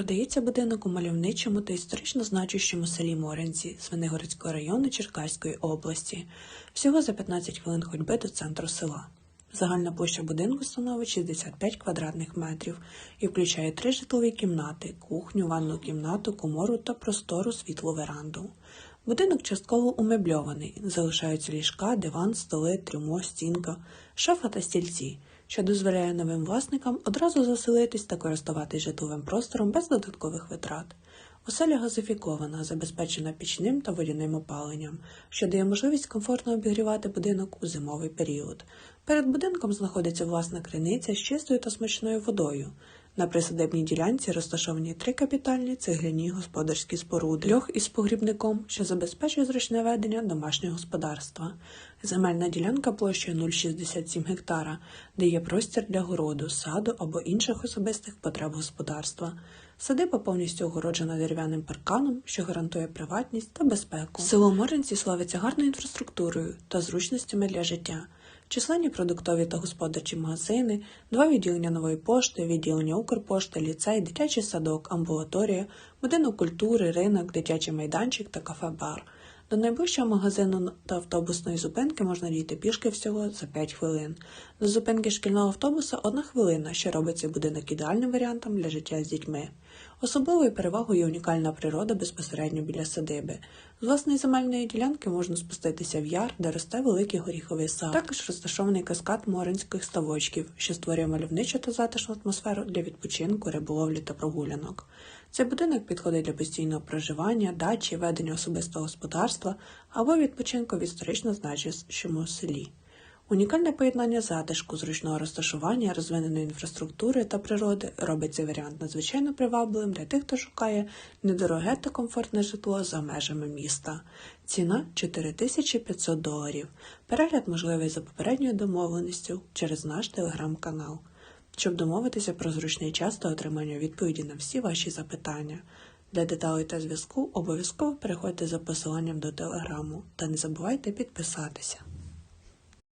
Продається будинок у мальовничому та історично значущому селі Моринці Звенигородського району Черкаської області, всього за 15 хвилин ходьби до центру села. Загальна площа будинку становить 65 квадратних метрів і включає три житлові кімнати, кухню, ванну кімнату, комору та простору світлу веранду. Будинок частково умебльований, залишаються ліжка, диван, столи, трюмо, стінка, шафа та стільці, що дозволяє новим власникам одразу заселитись та користуватись житловим простором без додаткових витрат. Оселя газифікована, забезпечена пічним та водяним опаленням, що дає можливість комфортно обігрівати будинок у зимовий період. Перед будинком знаходиться власна криниця з чистою та смачною водою. На присадибній ділянці розташовані три капітальні цегляні господарські споруди, льох із погрібником, що забезпечує зручне ведення домашнього господарства. Земельна ділянка площею 0,67 гектара, де є простір для городу, саду або інших особистих потреб господарства. Садиба повністю огороджена дерев'яним парканом, що гарантує приватність та безпеку. Село Моринці славиться гарною інфраструктурою та зручностями для життя. Численні продуктові та господарчі магазини, два відділення нової пошти, відділення Укрпошти, ліцей, дитячий садок, амбулаторія, будинок культури, ринок, дитячий майданчик та кафе-бар. До найближчого магазину та автобусної зупинки можна дійти пішки всього за 5 хвилин. До зупинки шкільного автобуса одна хвилина, що робить цей будинок ідеальним варіантом для життя з дітьми. Особливою перевагою є унікальна природа безпосередньо біля садиби. З власної земельної ділянки можна спуститися в яр, де росте великий горіховий сад. Також розташований каскад моринських ставочків, що створює мальовничу та затишну атмосферу для відпочинку, риболовлі та прогулянок. Цей будинок підходить для постійного проживання, дачі, ведення особистого господарства або відпочинку в історично значущому селі. Унікальне поєднання затишку, зручного розташування, розвиненої інфраструктури та природи робить цей варіант надзвичайно привабливим для тих, хто шукає недороге та комфортне житло за межами міста. Ціна 4500 доларів. Перегляд можливий за попередньою домовленістю через наш телеграм-канал. Щоб домовитися про зручний час та отримання відповіді на всі ваші запитання. Для деталей та зв'язку обов'язково переходьте за посиланням до телеграму та не забувайте підписатися.